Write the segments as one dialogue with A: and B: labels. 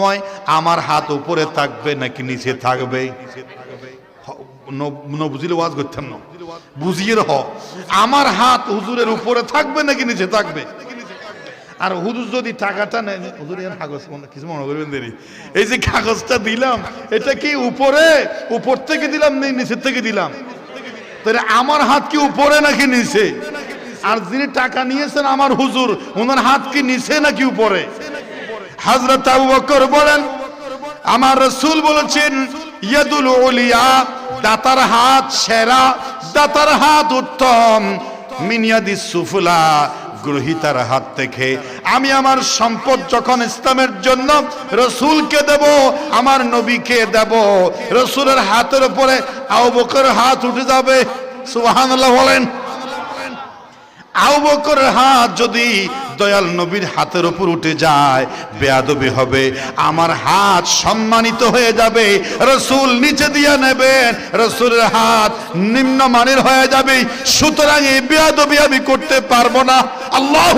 A: সময় আমার হাত উপরে থাকবে নাকি নিচে থাকবে? হ- বুঝিলে ওয়াজ করতাম বুঝিয়ে রহ আমার হাত হুজুরের উপরে থাকবে নাকি নিচে থাকবে? আর হুজুর যদি টাকাটা নেয়, হুজুর কাগজ কিছু মনে করবেন দেরি। এই যে কাগজটা দিলাম, এটা কি উপরে? উপর থেকে দিলাম নিচের থেকে দিলাম? তাহলে আমার হাত কি উপরে নাকি নিচে? আর যিনি টাকা নিয়েছেন আমার হুজুর, ওনার হাত কি নিচে নাকি উপরে? হযরত আবু বকর বলেন, আমার রসুল বলেছেন, ইয়াদুল উলিয়া, দাতার হাত সেরা, দাতার হাত উত্তম, মিনিয়াদি সুফুলা গ্রহিতার হাত থেকে। আমি আমার সম্পদ যখন ইসলামের জন্য রসুলকে দেব, আমার নবীকে দেব, রসুলের হাতের উপরে আবু বকর হাত উঠে যাবে। সুবহানাল্লাহ বলেন। আবু বকরের হাত যদি দয়াল নবীর হাতের উপর উঠে যায়, বেয়াদবি হবে, আমার হাত সম্মানিত হয়ে যাবে, রসুল নিচে দিয়ে নেবেন, রসুলের হাত নিম্নমানের হয়ে যাবে, সুতরাং এই বেয়াদবি আমি করতে পারব না। আল্লাহ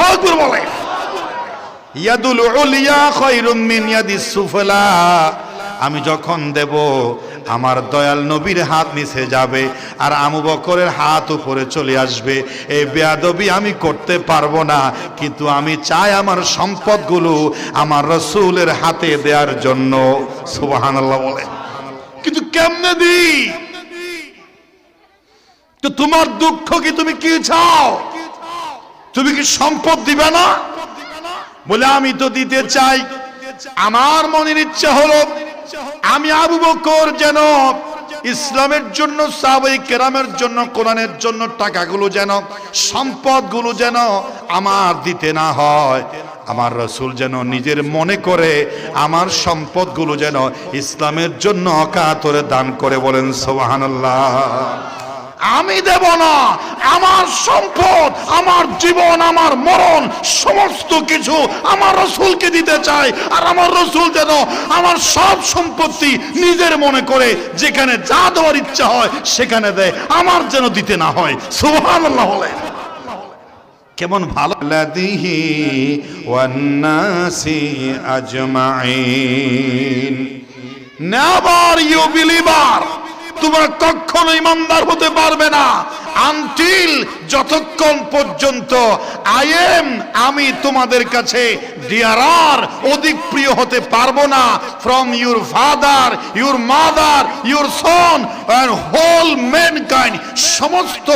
A: বলে। ইয়াদুল উলিয়া সুফলা। আমি যখন দেব আমার দয়াল নবীর হাত নিচে যাবে আর আমু বকরের হাত উপরে চলে আসবে। এই বেয়াদবি আমি করতে পারব না, কিন্তু আমি চাই আমার সম্পদগুলো আমার রসুলের হাতে দেওয়ার জন্য। সুবহানাল্লাহ বলে। কিন্তু কেমনে দিই? তো তোমার দুঃখ কি তুমি কি চাও? তুমি কি সম্পদ দিবে না? বলে আমি তো দিতে চাই। আমার মনের ইচ্ছা হলো আমি আবু বকর যেন ইসলামের জন্য সাহাবাই কেরামের জন্য, কোরআনের জন্য টাকাগুলো যেন, সম্পদগুলো যেন আমার দিতে না হয়। আমার রসুল যেন নিজের মনে করে আমার সম্পদগুলো যেন ইসলামের জন্য অকাতরে দান করে বলেন সোবাহান্লাহ আমি দেব না। আমার সম্পদ আমার জীবন আমার মরণ সমস্ত কিছু আমার রসুলকে দিতে চাই। আর আমার রসুল যেন আমার সব সম্পত্তি নিজের মনে করে যেখানে যা দেওয়ার ইচ্ছা হয় সেখানে দেয়। আমার যেন দিতে না হয়। সুবহানাল্লাহ বলে। কেমন ভালো। লাদিহি ওয়ান্নাসি আজমাইন। নেভার ইউ বিলিভার তোমরা কখনো ইমানদার হতে পারবে না। আনটিল যতক্ষণ পর্যন্ত আই এম আমি তোমাদের কাছে ডিয়ারার অধিক প্রিয় হতে পারব না। From your father your mother your son and whole mankind সমস্ত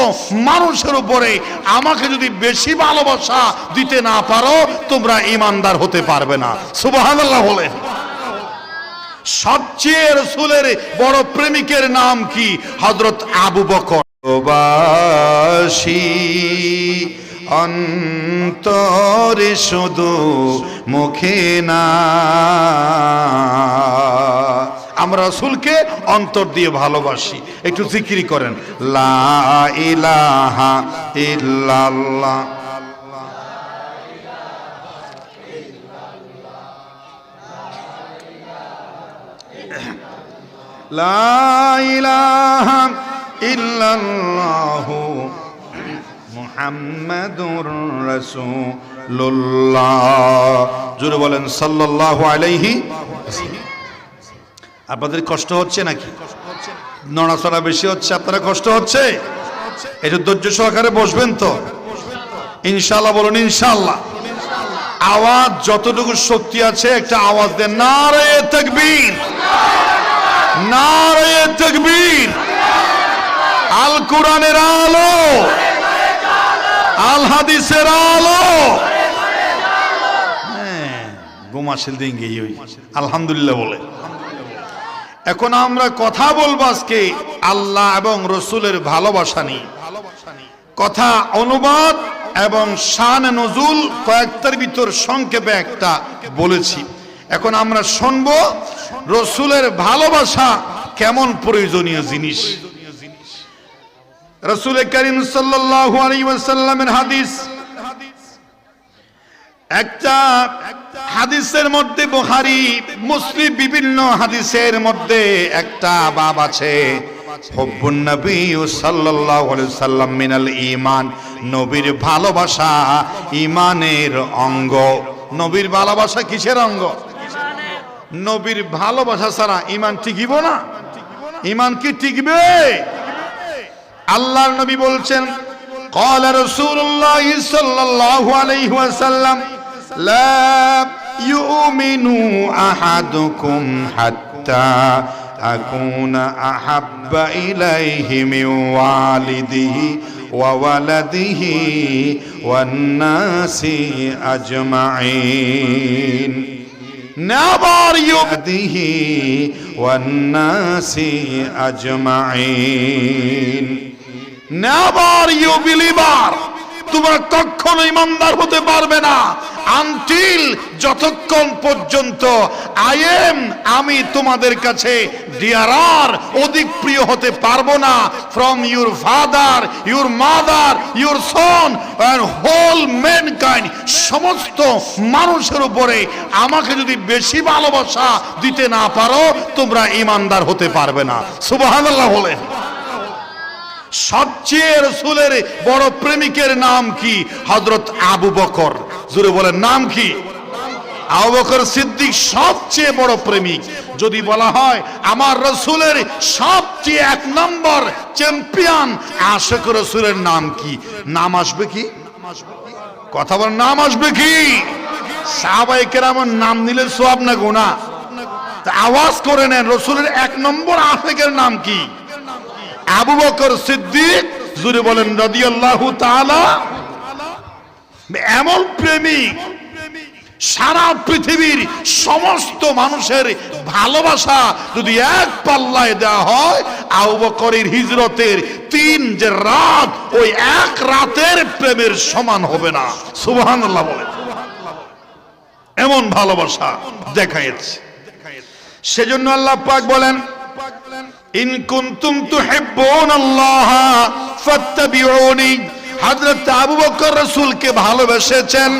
A: মানুষের উপরে আমাকে যদি বেশি ভালোবাসা দিতে না পারো, তোমরা ইমানদার হতে পারবে না। সুবহানাল্লাহ বলেন। সবচেয়ে রসুলের বড় প্রেমিকের নাম কি? হজরত আবু বকর। অন্তরে শুধু মুখে না। আমরা রসুলকে অন্তর দিয়ে ভালোবাসি। একটু জিকিরি করেন। লা ইলাহা ইল্লাল্লাহ। মুহাম্মাদুর বলেন, সাল্লাল্লাহু আলাইহি আপনাদের কষ্ট হচ্ছে নাকি? নড়াচড়া বেশি হচ্ছে, আপনারা কষ্ট হচ্ছে? একটু ধৈর্য সহকারে বসবেন তো। ইনশাল্লাহ বলুন ইনশাল্লাহ আওয়াজ যতটুকু শক্তি আছে, একটা আওয়াজ দেন না রে তাকবীর নারে তকবীর। আল কোরআনের আলো। আল হাদিসের আলো। হ্যাঁ, গোমাশিল ওই আলহামদুলিল্লাহ বলে। এখন আমরা কথা বলব আজকে আল্লাহ এবং রসুলের ভালোবাসা নিয়ে। কথা অনুবাদ এবং শান নজুল কয়েকটার ভিতর সংক্ষেপে একটা বলেছি। এখন আমরা শুনব রসুলের ভালোবাসা কেমন প্রয়োজনীয় জিনিস। রসুল করিম ওয়াসাল্লামের হাদিস। একটা হাদিসের মধ্যে বুখারী, মুসলিম বিভিন্ন হাদিসের মধ্যে একটা বাব আছে। নবীর ভালোবাসা ঈমানের অঙ্গ। নবীর ভালোবাসা কিসের অঙ্গ? নবীর ভালোবাসা ছাড়া ইমান টিকিব না ইমান কি টিকবে আল্লাহর নবী বলছেন قال رسول الله صلى الله عليه وسلم لا يؤمن أحدكم حتى أكون أحب إليه من والده وولده والناس نبار يبديه والناس أجمعين. نبار يبلي بار, তোমরা কখনো ইমানদার হতে পারবে না। আনটিল যতক্ষণ পর্যন্ত আই এম আমি তোমাদের কাছে ডিয়ারার অধিক প্রিয় হতে পারব না। From your father your mother your son and whole mankind সমস্ত মানুষের উপরে আমাকে যদি বেশি ভালোবাসা দিতে না পারো, তোমরা ইমানদার হতে পারবে না। সুবহানাল্লাহ বলেন। সবচেয়ে রসুলের বড় প্রেমিকের নাম কি? হজরত আবু বকর। জুড়ে বলেন, নাম কি? আবু বকর সিদ্দিক সবচেয়ে বড় প্রেমিক। যদি বলা হয়, আমার রসুলের সবচেয়ে এক নম্বর চ্যাম্পিয়ন আশেক রসুলের নাম কি? নাম আসবে কি? কথা বল নাম আসবে কি? সাহাবাই কেরামের নাম নিলে সোয়াব না গোনা আওয়াজ করে নেন, রসুলের এক নম্বর আশেকের নাম কি? আবু বকর সিদ্দিক, জুড়ে বলেন রাদিয়াল্লাহু তাআলা, এমন প্রেমিক, সারা পৃথিবীর সমস্ত মানুষের ভালোবাসা যদি এক পাল্লায় দেওয়া হয়, আবু বকরের হিজরতের তিন যে রাত, ওই এক রাতের প্রেমের সমান হবে না। সুবহানাল্লাহ বলে এমন ভালোবাসা দেখাইছে সেজন্য আল্লাহ পাক বলেন ইন কুনতুম তুহিব্বুন আল্লাহ ফাত্তাবিউনি। হযরত আবু বকর রাসূলকে ভালোবেসেছেন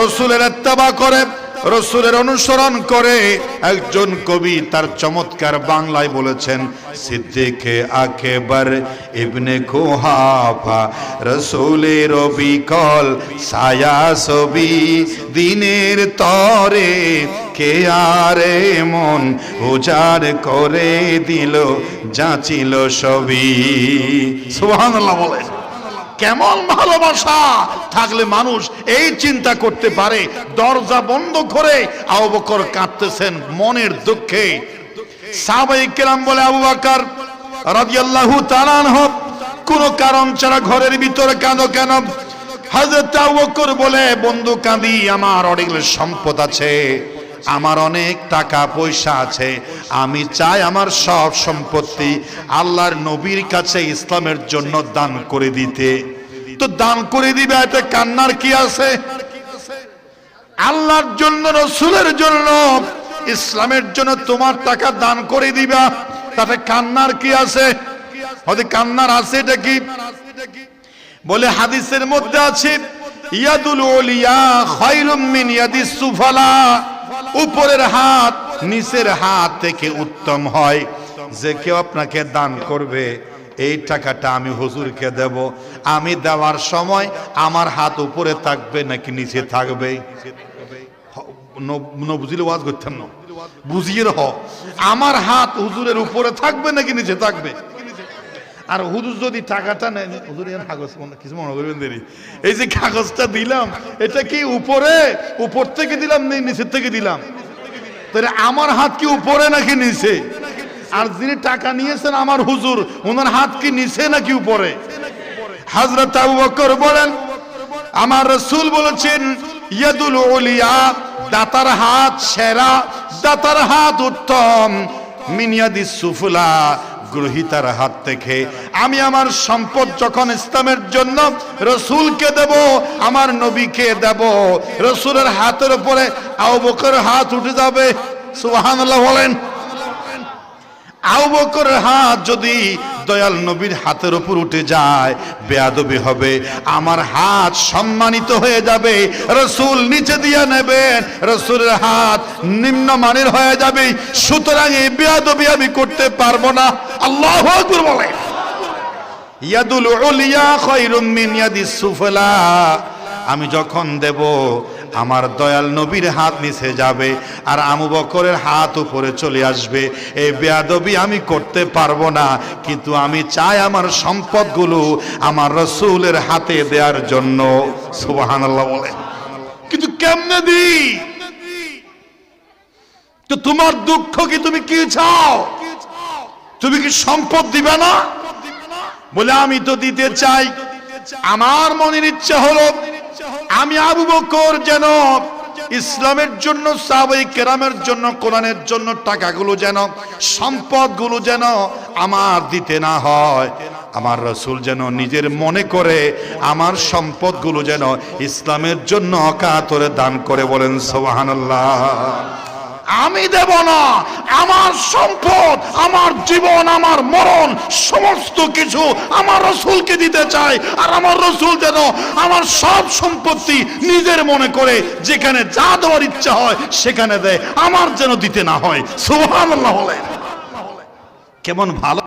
A: রাসূলের ইত্তেবা করে। রসুলের অনুসরণ করে একজন কবি তার চমৎকার বাংলায় বলেছেন, সিদ্দিকে আকেবার ইবনে কুহাফা রসুলের বিকল ছায়া ছবি, দিনের তরে কে আরে মন উজার করে দিল, যাচিল সবই। সুবহানাল্লাহ বলেন। কেমন ভালোবাসা? থাকলে মানুষ এই চিন্তা করতে পারে। দরজা বন্ধ করে আবু বকর কাঁদতেছেন মনের দুঃখে। সাহাবাই কেরাম বলে আবু বকর রাদিয়াল্লাহু তাআলা আনহু, কোন কারণ ছাড়া ঘরের ভিতরে কাঁদো কেন? হযরত আবু বকর বলে, বন্ধু, কাঁদি, আমার অনেক সম্পদ আছে। আমার অনেক টাকা পয়সা আছে। আমি চাই আমার সব সম্পত্তি আল্লাহর নবীর কাছে ইসলামের জন্য দান করে দিতে। তো দান করে দিবে এটা কান্নার কি আছে? আল্লাহর জন্য, রসুলের জন্য, ইসলামের জন্য তোমার টাকা দান করে দিবা। তাতে কান্নার কি আছে? কান্নার আছে এটা কি? বলে হাদিসের মধ্যে আছে, ইয়াদুল ওলিয়া খায়রুম মিন ইয়াদিস সুফালা। উপরের হাত নিচের হাত থেকে উত্তম হয়। যে কেউ আপনাকে দান করবে, এই টাকাটা আমি হুজুরকে দেব। আমি দেওয়ার সময় আমার হাত উপরে থাকবে নাকি নিচে থাকবে? বুঝিয়ে রহ আমার হাত হুজুরের উপরে থাকবে নাকি নিচে থাকবে? আর হুজুর যদি টাকাটা নেয় হুজুর কাগজ কিছু মনে করবেন দেরি। এই যে কাগজটা দিলাম, এটা কি উপরে? উপর থেকে দিলাম নেই নিচের থেকে দিলাম? তাহলে আমার হাত কি উপরে নাকি নিচে? আর যিনি টাকা নিয়েছেন আমার হুজুর, ওনার হাত কি নিচে নাকি উপরে? হাজরত আবু বকর বলেন, আমার রসুল বলেছেন, ইয়াদুল উলিয়া, দাতার হাত সেরা, দাতার হাত উত্তম, মিনিয়াদি সুফুলা গ্রহিতার হাত থেকে। আমি আমার সম্পদ যখন ইসলামের জন্য রসুলকে দেব, আমার নবীকে দেব, রসুলের হাতের উপরে আবকের বকর হাত উঠে যাবে। সুহান বলেন আবু বকরের হাত যদি দয়াল নবীর হাতের উপর উঠে যায়, বেয়াদবি হবে। আমার হাত সম্মানিত হয়ে যাবে, রসুল নিচে দিয়ে নেবেন, রসুলের হাত নিম্নমানের হয়ে যাবে। সুতরাং এই বেয়াদবি আমি করতে পারব না। আল্লাহ বলে। ইয়াদুল উলিয়া খায়রুম মিন ইয়াদিস সুফলা। আমি যখন দেব আমার দয়াল নবীর হাত নিচে যাবে আর আমু বকরের হাত উপরে চলে আসবে। এই বেয়াদবি আমি করতে পারব না, কিন্তু আমি চাই আমার সম্পদগুলো আমার রসুলের হাতে দেওয়ার জন্য। সুবহানাল্লাহ বলে। কিন্তু কেমনে দিই? তো তোমার দুঃখ কি তুমি কি চাও? তুমি কি সম্পদ দিবে না? বলে আমি তো দিতে চাই। আমার মনের ইচ্ছা হলো আমি আবু বকর যেন ইসলামের জন্য, সাহাবাই কেরামের জন্য, কোরআনের জন্য টাকাগুলো যেন, সম্পদগুলো যেন আমার দিতে না হয়। আমার রসুল যেন নিজের মনে করে আমার সম্পদগুলো যেন ইসলামের জন্য অকাতরে দান করে বলেন সোহানাল্লাহ আমি দেব না। আমার সম্পদ, আমার জীবন, আমার মরণ, সমস্ত কিছু আমার রসুলকে দিতে চাই। আর আমার রসুল যেন আমার সব সম্পত্তি নিজের মনে করে যেখানে যা দেওয়ার ইচ্ছা হয় সেখানে দেয়। আমার যেন দিতে না হয়। সুহান কেমন ভালো